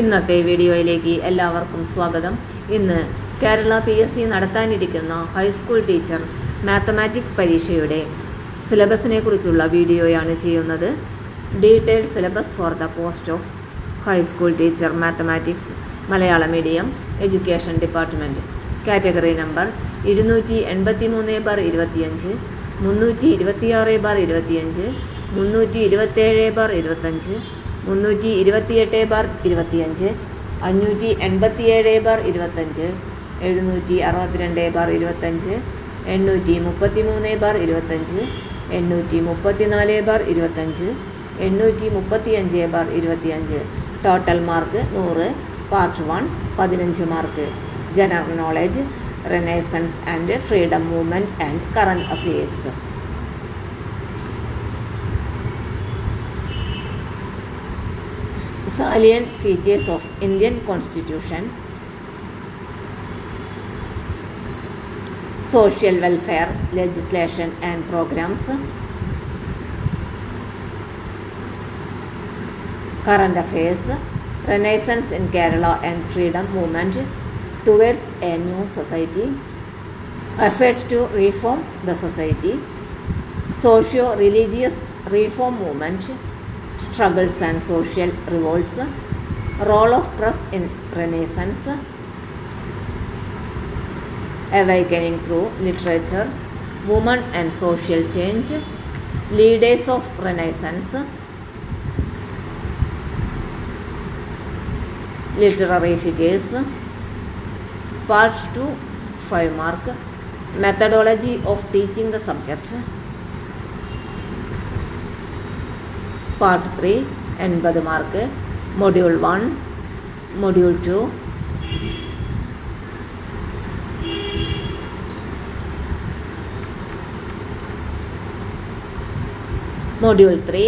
ഇന്നത്തെ വീഡിയോയിലേക്ക് എല്ലാവർക്കും സ്വാഗതം. ഇന്ന് കേരള പി എസ് സി നടത്താനിരിക്കുന്ന ഹൈസ്കൂൾ ടീച്ചർ മാത്തമാറ്റിക് പരീക്ഷയുടെ സിലബസിനെ കുറിച്ചുള്ള വീഡിയോയാണ് ചെയ്യുന്നത്. Detailed syllabus for the post of high school teacher mathematics Malayalam medium education department category number ഇരുന്നൂറ്റി എൺപത്തി മൂന്ന് ബാർ ഇരുപത്തിയഞ്ച് മുന്നൂറ്റി ഇരുപത്തിയാറ് ബാർ ഇരുപത്തിയഞ്ച് മുന്നൂറ്റി ഇരുപത്തേഴ് ബാർ ഇരുപത്തഞ്ച് മുന്നൂറ്റി ഇരുപത്തിയെട്ട് ബാർ ഇരുപത്തിയഞ്ച് അഞ്ഞൂറ്റി എൺപത്തിയേഴ് ബാർ ഇരുപത്തഞ്ച് എഴുന്നൂറ്റി അറുപത്തിരണ്ട് ബാർ ഇരുപത്തഞ്ച് എണ്ണൂറ്റി മുപ്പത്തി മൂന്ന് ബാർ ഇരുപത്തഞ്ച് എണ്ണൂറ്റി മുപ്പത്തിനാല് ബാർ ഇരുപത്തഞ്ച് എണ്ണൂറ്റി മുപ്പത്തിയഞ്ച് ബാർ ഇരുപത്തിയഞ്ച്. ടോട്ടൽ മാർക്ക് നൂറ് പാർട്ട് വൺ പതിനഞ്ച് mark. General knowledge renaissance and freedom movement and current affairs. Salient features of Indian Constitution, social welfare legislation and programs, current affairs, renaissance in Kerala and freedom movement towards a new society, efforts to reform the society, socio-religious reform movement, struggles and social revolts, role of press in Renaissance, awakening through literature, women and social change, leaders of Renaissance, literary figures, part 2 5 mark, methodology of teaching the subject, part three എൺപത് mark module one module two module three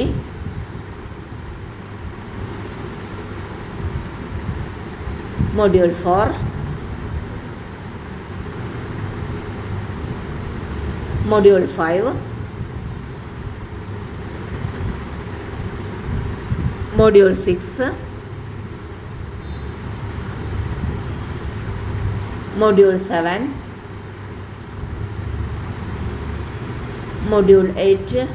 module four module five module 6 module 7 module 8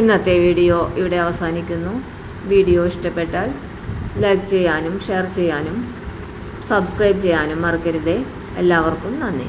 ഇന്നത്തെ video ഇവിടെ അവസാനിക്കുന്നു. Video ഇഷ്ടപ്പെട്ടാൽ like ചെയ്യാനും share ചെയ്യാനും subscribe ചെയ്യാനും മറക്കരുതേ. എല്ലാവർക്കും നന്ദി.